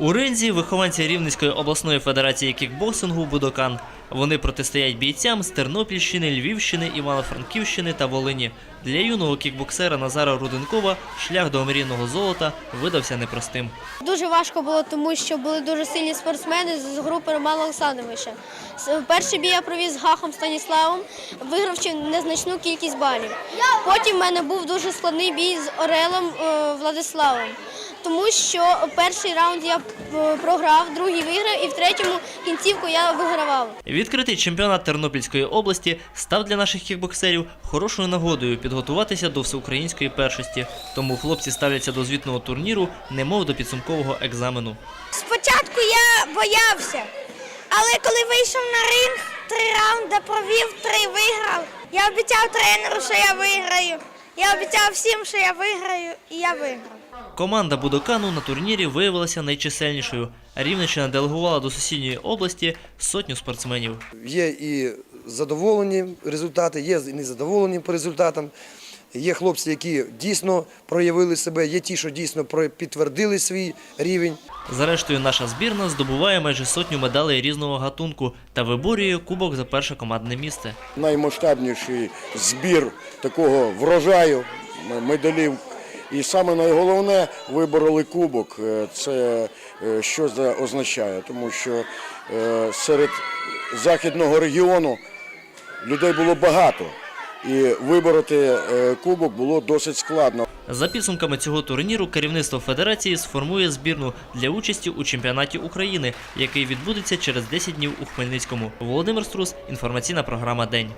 У ринзі вихованці Рівненської обласної федерації кікбоксингу Будокан. Вони протистоять бійцям з Тернопільщини, Львівщини, Івано-Франківщини та Волині. Для юного кікбоксера Назара Руденкова шлях до омрійного золота видався непростим. Дуже важко було, тому що були дуже сильні спортсмени з групи Романа Олександровича. Перший бій я провів з Гахом Станіславом, вигравши незначну кількість балів. Потім в мене був дуже складний бій з Орелом е, Владиславом, тому що перший раунд я програв, другий виграв і в третьому кінцівку я вигравав. Відкритий чемпіонат Тернопільської області став для наших кікбоксерів хорошою нагодою підготуватися до всеукраїнської першості. Тому хлопці ставляться до звітного турніру, немов до підсумкового екзамену. Спочатку я боявся, але коли вийшов на ринг, три раунди провів, три виграв. Я обіцяв тренеру, що я виграю. Я обіцяв всім, що я виграю, і я виграв. Команда Будокану на турнірі виявилася найчисельнішою. Рівненщина делегувала до сусідньої області сотню спортсменів. Є і задоволені результати, є і незадоволені по результатам. Є хлопці, які дійсно проявили себе, є ті, що дійсно про- підтвердили свій рівень. Зрештою, наша збірна здобуває майже сотню медалей різного гатунку та виборює кубок за перше командне місце. наймасштабніший збір такого врожаю медалів. І саме найголовне вибороли кубок. Е, Це е, що це означає? Тому що е, серед західного регіону людей було багато, і вибороти е, кубок було досить складно. За підсумками цього турніру керівництво федерації сформує збірну для участі у чемпіонаті України, який відбудеться через 10 днів у Хмельницькому. Володимир Струс, інформаційна програма День.